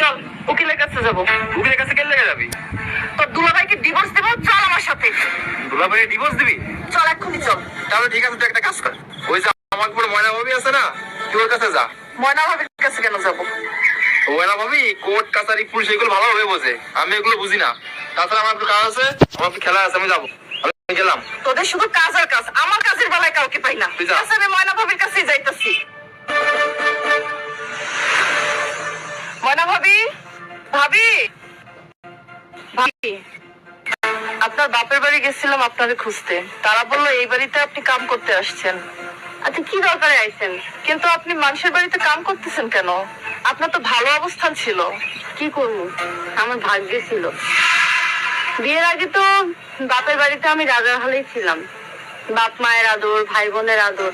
চল উকিলের কাছে যাব। উকিলের কাছে লেগে যাবি? তোর দুলাভাইকে ডিভোর্স দেবো চল আমার সাথে। দুলা ভাই ডিভোর্স দিবি? চল এক্ষুনি চল। তাহলে ঠিক আছে তুই একটা কাজ কর। ওই যে আমার উপর ময়না ভাবি আছে না তুই ওর কাছে যা। ময়না ভাবির কাছে কেন যাব? ময়না ভাবি কোর্ট কাছারি পুলিশ এগুলো ভালোভাবে বোঝে। আমি এগুলো বুঝি না। তাছাড়া আমার একটু কাজ আছে আমার একটু খেলা আছে আমি যাব। আমি গেলাম। তোদের শুধু কাজ আর কাজ আমার কাজের বেলায় কাউকে পাই না। আচ্ছা ময়না ভাবির কাছেই যাইতাছি। ভাবি? ভাবি? ভাবি, আপনার বাপের বাড়ি গেছিলাম আপনাকে খুঁজতে। তারা বলল, এই বাড়িতে আপনি কাম করতে আসছেন। আচ্ছা কি দরকারে আইছেন? কিন্তু আপনি মানুষের বাড়িতে কাম করতেছেন কেন? আপনার তো ভালো অবস্থান ছিল। কি আমার ভাগ্যে ছিল। বিয়ের আগে তো বাপের বাড়িতে আমি রাজার হালেই ছিলাম। বাপ মায়ের আদর, ভাই বোনের আদর।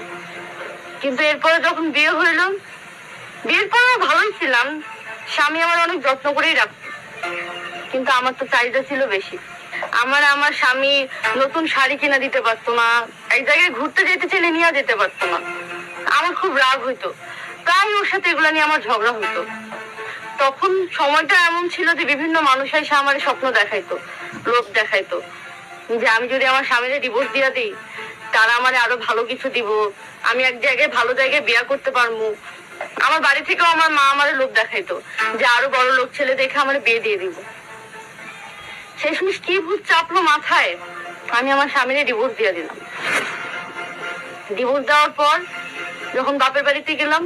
কিন্তু এরপরে যখন বিয়ে হইল, বিয়ের পর ভালোই ছিলাম। স্বামী আমার অনেক যত্ন করেই রাখত কিন্তু আমার তো চাহিদা ছিল বেশি। আমার আমার স্বামী নতুন শাড়ি কিনে দিতে পারতো না, এক জায়গায় ঘুরতে যেতে চাইলে নিয়ে যেতে পারতো না। আমার খুব রাগ হইতো। প্রায় ওর সাথে এগুলা নিয়ে আমার ঝগড়া হইতো। তখন সময়টা এমন ছিল যে বিভিন্ন মানুষ এসে আমার স্বপ্ন দেখাইতো, লোভ দেখাইতো। যে আমি যদি আমার স্বামীরে ডিভোর্স দিয়া দিই, তারা আমার আরও ভালো কিছু দিব, আমি এক জায়গায় ভালো জায়গায় বিয়া করতে পারব আমার বাড়ি থেকেও আমার মা আমার লোভ দেখাইতো যে আরও বড় লোক ছেলে দেখে আমার বিয়ে দিয়ে দিব। শেষমেশ কি ভূত চাপলো মাথায়? আমি আমার স্বামীরে ডিভোর্স দিয়ে দিলাম। ডিভোর্স দেওয়ার পর যখন বাপের বাড়িতে গেলাম,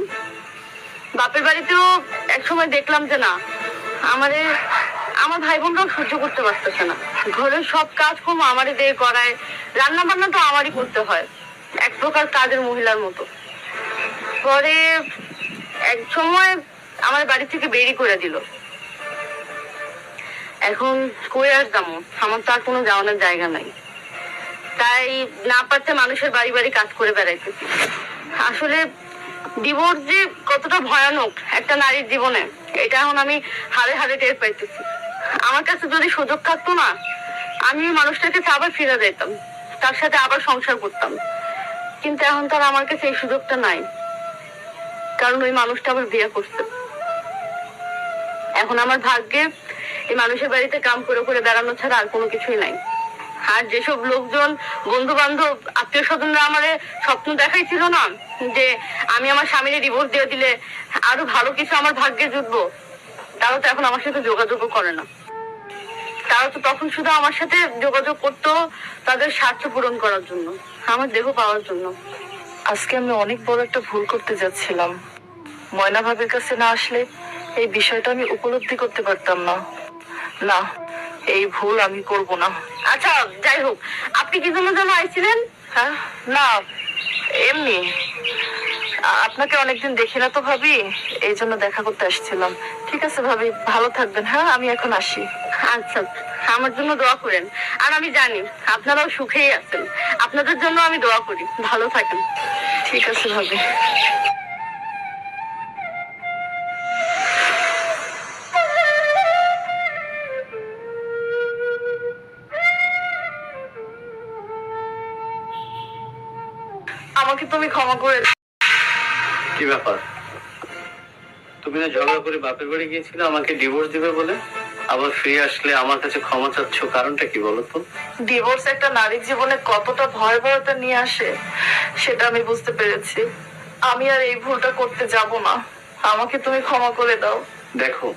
বাপের বাড়িতেও এক সময় দেখলাম যে না, আমারে, আমার ভাই বোনরাও সহ্য করতে পারতেছে না। ঘরের সব কাজ কম আমারই দিয়ে করায় রান্না বান্না তো আমারই করতে হয়, এক প্রকার কাজের মহিলার মতো। পরে এক সময় আমার বাড়ি থেকে বেরি করে দিল। এখন কই আসতাম আমার তো আর কোনো যাওয়ানোর জায়গা নাই। তাই না পারতে মানুষের বাড়ি বাড়ি কাজ করে বেড়াইতেছি। আসলে ডিভোর্স যে কতটা ভয়ানক একটা নারীর জীবনে, এটা এখন আমি হারে হারে টের পাইতেছি। আমার কাছে যদি সুযোগ থাকতো না, আমি ওই মানুষটার আবার ফিরে যেতাম, তার সাথে আবার সংসার করতাম। কিন্তু এখন তার আমার কাছে এই সুযোগটা নাই। কারণ ওই মানুষটা আমার বিয়ে করছে। এখন আমার ভাগ্যে এই মানুষের বাড়িতে কাম করে করে বেড়ানো ছাড়া আর কোনো কিছুই নাই। আর যেসব লোকজন বন্ধু বান্ধব আত্মীয় স্বজনরা আমারে স্বপ্ন দেখাইছিল না, যে আমি আমার স্বামীর ডিভোর্স দিয়ে দিলে আরও ভালো কিছু আমার ভাগ্যে জুটবো, তারা তো এখন আমার সাথে যোগাযোগও করে না। তারা তো তখন শুধু আমার সাথে যোগাযোগ করতো তাদের স্বার্থ পূরণ করার জন্য, আমার দেহ পাওয়ার জন্য। আজকে আমি অনেক বড় একটা ভুল করতে যাচ্ছিলাম। ময়না ভাবের কাছে না আসলে এই বিষয়টা আমি উপলব্ধি করতে পারতাম না। না এই ভুল আমি করব না। আচ্ছা যাই হোক আপনি কি জন্য যেন আইছিলেন? হ্যাঁ না এমনি। আপনাকে অনেকদিন দেখি না তো ভাবি এই জন্য দেখা করতে আসছিলাম। ঠিক আছে ভাবি ভালো থাকবেন হ্যাঁ? আমি এখন আসি। আচ্ছা। আমার জন্য দোয়া করেন। আর আমি জানি, আপনারাও সুখেই আছেন। আপনাদের জন্য আমি দোয়া করি। ভালো থাকেন। ঠিক আছে, ভাবি। আমাকে তুমি ক্ষমা করে। কি ব্যাপার? তুমি না ঝগড়া করে বাপের বাড়ি গিয়েছিলে, আমাকে ডিভোর্স দিবে বলে? আবার ফিরে আসলে আমার কাছে ক্ষমা চাচ্ছ কারণটা কি বলো তো? ডিভোর্স একটা নারীর জীবনে কতটা ভয়াবহতা নিয়ে আসে সেটা আমি বুঝতে পেরেছি। আমি আর এই ভুলটা করতে যাব না। আমাকে তুমি ক্ষমা করে দাও। দেখো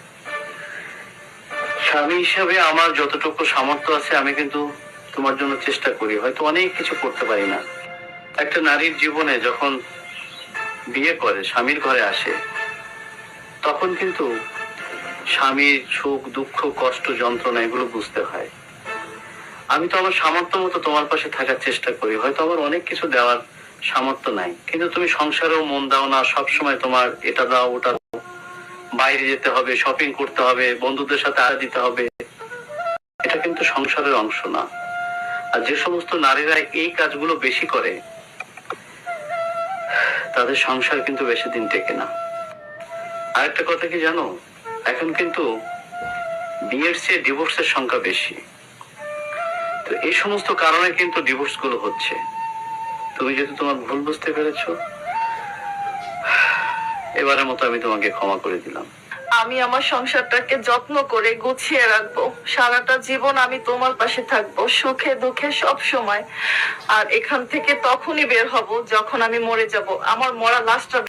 স্বামী হিসাবে আমার যতটুকু সামর্থ্য আছে আমি কিন্তু তোমার জন্য চেষ্টা করি। হয়তো অনেক কিছু করতে পারি না। একটা নারীর জীবনে যখন বিয়ে করে স্বামীর ঘরে আসে তখন কিন্তু স্বামীর সুখ, দুঃখ, কষ্ট, যন্ত্রণা, এগুলো বুঝতে হয়। আমি তো আমার সামর্থ্য মতো তোমার পাশে থাকার চেষ্টা করি। হয়তো আমার অনেক কিছু দেওয়ার সামর্থ্য নাই। কিন্তু তুমি সংসারেও মন দাও না, সবসময় তোমার এটা দাও, ওটা দাও। বাইরে যেতে হবে শপিং করতে হবে, বন্ধুদের সাথে আড্ডা দিতে হবে। এটা কিন্তু সংসারের অংশ না। আর যে সমস্ত নারীরা এই কাজগুলো বেশি করে, তাদের সংসার কিন্তু বেশি দিন টেকে না। আরেকটা কথা কি জানো? এখন কিন্তু বিয়ের চেয়ে ডিভোর্সের সংখ্যা বেশি। তো এই সমস্ত কারণে কিন্তু ডিভোর্সগুলো হচ্ছে। তুমি যদি তোমার ভুল বুঝতে পেরেছ, এবারের মতো আমি তোমাকে ক্ষমা করে দিলাম। আমি আমার সংসারটাকে যত্ন করে গুছিয়ে রাখব। সারাটা জীবন আমি তোমার পাশে থাকব, সুখে দুঃখে সব সময়। আর এখান থেকে তখনই বের হব যখন আমি মরে যাব। আমার মরা লাশটা